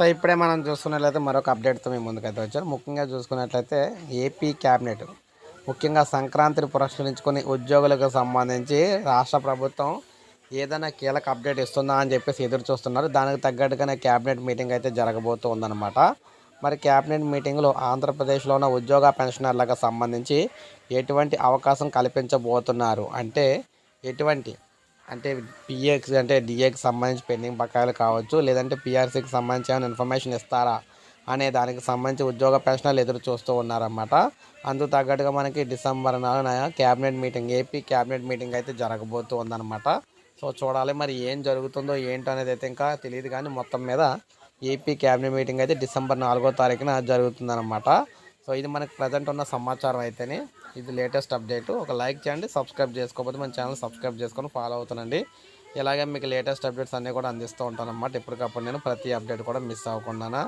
So ఇప్పుడే మనం చూసుకున్నట్లయితే మరొక అప్డేట్తో మేము ముందుకైతే వచ్చారు ముఖ్యంగా చూసుకున్నట్లయితే ఏపీ క్యాబినెట్ ముఖ్యంగా సంక్రాంతిని పురస్కరించుకొని ఉద్యోగులకు సంబంధించి రాష్ట్ర ప్రభుత్వం ఏదైనా కీలక అప్డేట్ ఇస్తుందా అని చెప్పేసి ఎదురు చూస్తున్నారు. దానికి తగ్గట్టుగానే క్యాబినెట్ మీటింగ్ అయితే జరగబోతూ ఉందన్నమాట. మరి క్యాబినెట్ మీటింగ్లో ఆంధ్రప్రదేశ్లో ఉన్న ఉద్యోగ పెన్షనర్లకు సంబంధించి ఎటువంటి అవకాశం కల్పించబోతున్నారు? అంటే ఎటువంటి అంటే పిఎక్స్ అంటే డిఏకి సంబంధించి పెండింగ్ బకాయిలు కావచ్చు లేదంటే పిఆర్సీకి సంబంధించి ఏమైనా ఇన్ఫర్మేషన్ ఇస్తారా అనే దానికి సంబంధించి ఉద్యోగ ప్రశ్నలు ఎదురు చూస్తూ ఉన్నారన్నమాట. అందుకు తగ్గట్టుగా మనకి డిసెంబర్ నాలుగున cabinet meeting AP cabinet meeting అయితే జరగబోతూ ఉందన్నమాట సో చూడాలి మరి ఏం జరుగుతుందో ఏంటో అనేది అయితే ఇంకా తెలియదు కానీ మొత్తం మీద ఏపీ క్యాబినెట్ మీటింగ్ అయితే డిసెంబర్ నాలుగో తారీఖున జరుగుతుందన్నమాట. సో ఇది మనకి ప్రజెంట్ ఉన్న సమాచారం అయితేనే ఇది లేటెస్ట్ అప్డేట్ ఒక లైక్ చేయండి సబ్స్క్రైబ్ చేసుకోకపోతే మన ఛానల్ సబ్స్క్రైబ్ చేసుకొని ఫాలో అవుతానండి ఇలాగే మీకు లేటెస్ట్ అప్డేట్స్ అన్నీ కూడా అందిస్తూ ఉంటాను అన్నమాట ఎప్పటికప్పుడు నేను ప్రతి అప్డేట్ కూడా మిస్ అవ్వకుండా